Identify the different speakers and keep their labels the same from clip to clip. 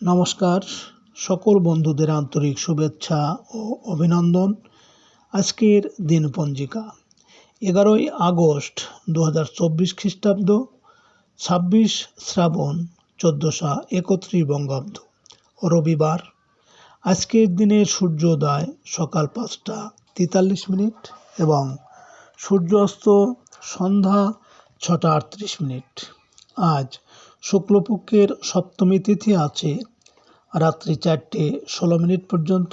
Speaker 1: নমস্কার, সকল বন্ধুদের আন্তরিক শুভেচ্ছা ও অভিনন্দন। আজকের দিনপঞ্জিকা, এগারোই আগস্ট দু হাজার চব্বিশ খ্রিস্টাব্দ, ছাব্বিশ শ্রাবণ চোদ্দোশো একত্রিশ বঙ্গাব্দ, রবিবার। আজকের দিনের সূর্যোদয় সকাল পাঁচটা তেতাল্লিশ মিনিট এবং সূর্যাস্ত সন্ধ্যা ছটা আটত্রিশ মিনিট। আজ শুক্লপক্ষের সপ্তমী তিথি আছে। রাত্রি চারটে ষোলো মিনিট পর্যন্ত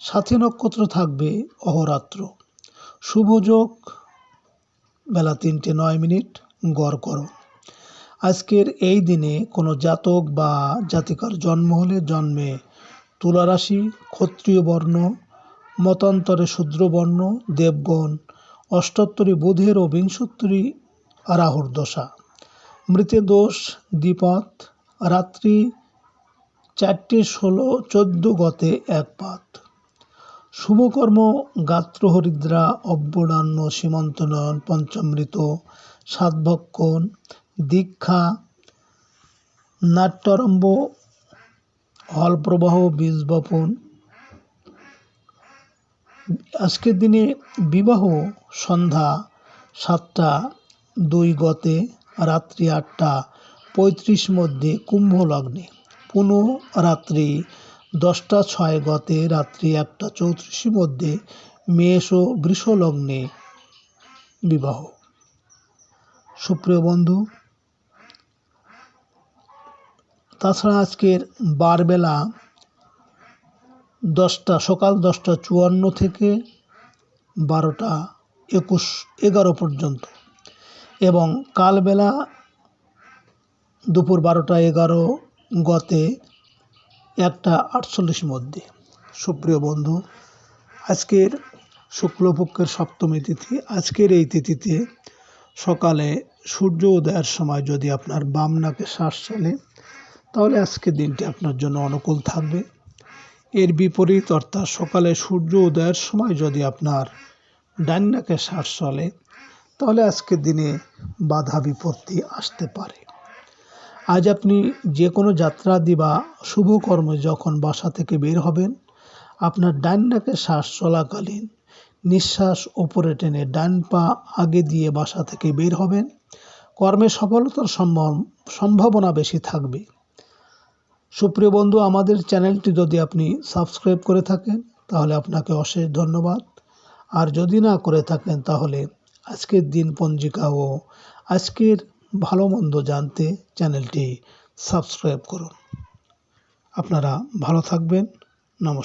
Speaker 1: সাথী নক্ষত্র থাকবে অহরাত্র। শুভযোগ বেলা তিনটে নয় মিনিট, গড় করো। আজকের এই দিনে কোনো জাতক বা জাতিকার জন্ম হলে জন্মে তুলারাশি, ক্ষত্রিয় বর্ণ, মতান্তরে শূদ্রবর্ণ দেবগণ, অষ্টোত্তরী বুধের ও বিংশোত্তরী রাহুর দশা। মৃতে দোষ দ্বিপথ রাত্রি চারটে ষোলো, চোদ্দ গতে এক পাত। শুভকর্ম গাত্রহরিদ্রা অব্যডান্য সীমন্তনয়ন পঞ্চমৃত সাতভক্ষণ দীক্ষা, নাট্যারম্ভ, হলপ্রবাহ, বীজ বপন। আজকের দিনে বিবাহ সন্ধ্যা সাতটা দুই গতে রাত্রি আটটা পঁয়ত্রিশ মধ্যে কুম্ভ লগ্নে পুনঃ রাত্রি দশটা ছয় গতে রাত্রি একটা চৌত্রিশ মধ্যে মেষ ও বৃষ লগ্নে বিবাহ। সুপ্রিয় বন্ধু, তাছাড়া আজকের বারবেলা দশটা, সকাল দশটা চুয়ান্ন থেকে বারোটা একুশ, এগারো পর্যন্ত এবং কালবেলা দুপুর বারোটা এগারো গতে একটা আটচল্লিশ মধ্যে। সুপ্রিয় বন্ধু, আজকের শুক্লপক্ষের সপ্তমী তিথি। আজকের এই তিথিতে সকালে সূর্য উদয়ের সময় যদি আপনার বাম নাকে শ্বাস চলে তাহলে আজকের দিনটি আপনার জন্য অনুকূল থাকবে। এর বিপরীত অর্থাৎ সকালে সূর্য উদয়ের সময় যদি আপনার ডান নাকে শ্বাস চলে তাহলে আজকের দিনে বাধা বিপত্তি আসতে পারে। আজ আপনি যে কোনো যাত্রাদি বা শুভ কর্মে যখন বাসা থেকে বের হবেন, আপনার ডান নাকে শ্বাস চলাকালীন নিঃশ্বাস ওপরে টেনে ডান পা আগে দিয়ে বাসা থেকে বের হবেন। কর্মে সফলতার সম্ভব, সম্ভাবনা বেশি থাকবে। সুপ্রিয় বন্ধু, আমাদের চ্যানেলটি যদি আপনি সাবস্ক্রাইব করে থাকেন, তাহলে আপনাকে অশেষ ধন্যবাদ। আর যদি না করে থাকেন, তাহলে আজকের দিন পঞ্জিকা ও আজকের ভালো মন্দ জানতে চ্যানেলটি সাবস্ক্রাইব করুন। আপনারা ভালো থাকবেন।